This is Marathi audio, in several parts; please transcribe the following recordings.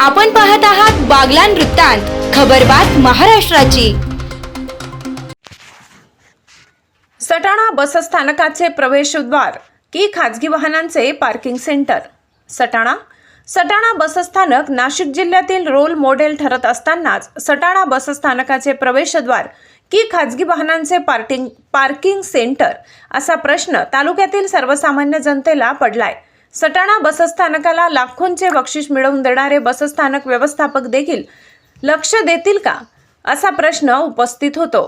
आपण पाहत आहात बागलान वृत्तांत खबरबात महाराष्ट्राची. सटाणा बसस्थानकाचे प्रवेशद्वार की खाजगी वाहनांचे पार्किंग सेंटर सटाणा? सटाणा बसस्थानक नाशिक जिल्ह्यातील रोल मॉडेल ठरत असतानाच सटाणा बसस्थानकाचे प्रवेशद्वार की खाजगी वाहनांचे पार्किंग पार्किंग सेंटर असा प्रश्न तालुक्यातील सर्वसामान्य जनतेला पडलाय. सटाणा बसस्थानकाला लाखोंचे बक्षीस मिळवून देणारे बसस्थानक व्यवस्थापक देखील लक्ष देतील का? असा प्रश्न उपस्थित होतो.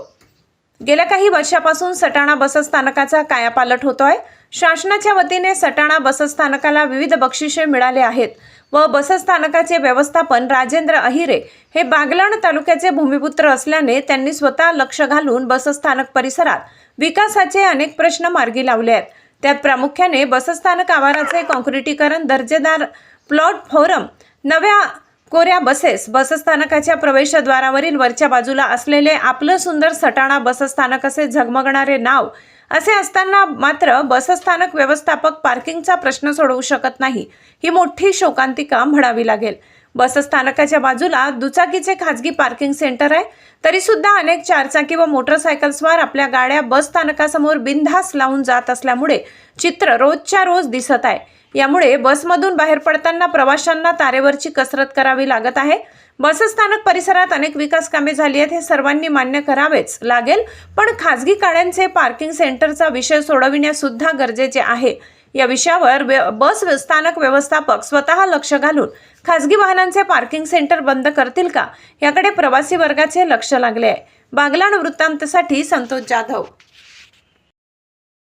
गेल्या काही वर्षापासून सटाणा बसस्थानकाचा कायापालट होतोय. शासनाच्या वतीने सटाणा बसस्थानकाला विविध बक्षिसे मिळाले आहेत व बसस्थानकाचे व्यवस्थापन राजेंद्र अहिरे हे बागलाण तालुक्याचे भूमिपुत्र असल्याने त्यांनी स्वतः लक्ष घालून बसस्थानक परिसरात विकासाचे अनेक प्रश्न मार्गी लावले आहेत. त्यात प्रामुख्याने बसस्थानक आवाराचे काँक्रिटीकरण दर्जेदार प्लॉट फोरम नव्या कोऱ्या बसेस बसस्थानकाच्या प्रवेशद्वारावरील वरच्या बाजूला असलेले आपलं सुंदर सटाणा बसस्थानक असे झगमगणारे नाव असे असताना मात्र बसस्थानक व्यवस्थापक पार्किंगचा प्रश्न सोडवू शकत नाही. ही मोठी शोकांतिका म्हणावी लागेल. बसस्थानकाच्या बाजूला दुचाकीचे खाजगी पार्किंग सेंटर आहे. तरीसुद्धा अनेक चारचाकी व मोटरसायकल्सवर आपल्या गाड्या बस स्थानकासमोर बिनधास लावून जात असल्यामुळे चित्र रोजच्या रोज दिसत आहे. यामुळे बसमधून बाहेर पडताना प्रवाशांना तारेवरची कसरत करावी लागत आहे. बसस्थानक परिसरात अनेक विकास कामे झाली आहेत हे सर्वांनी मान्य करावेच लागेल. पण खाजगी गाड्यांचे पार्किंग सेंटरचा विषय सोडविण्यासुद्धा गरजेचे आहे. या विषयावर व्य- बस स्थानक व्यवस्थापक स्वतः लक्ष घालून खाजगी वाहनांचे पार्किंग सेंटर बंद करतील का? याकडे प्रवासी वर्गाचे लक्ष लागले आहे. बागलाण वृत्तांतसाठी संतोष जाधव.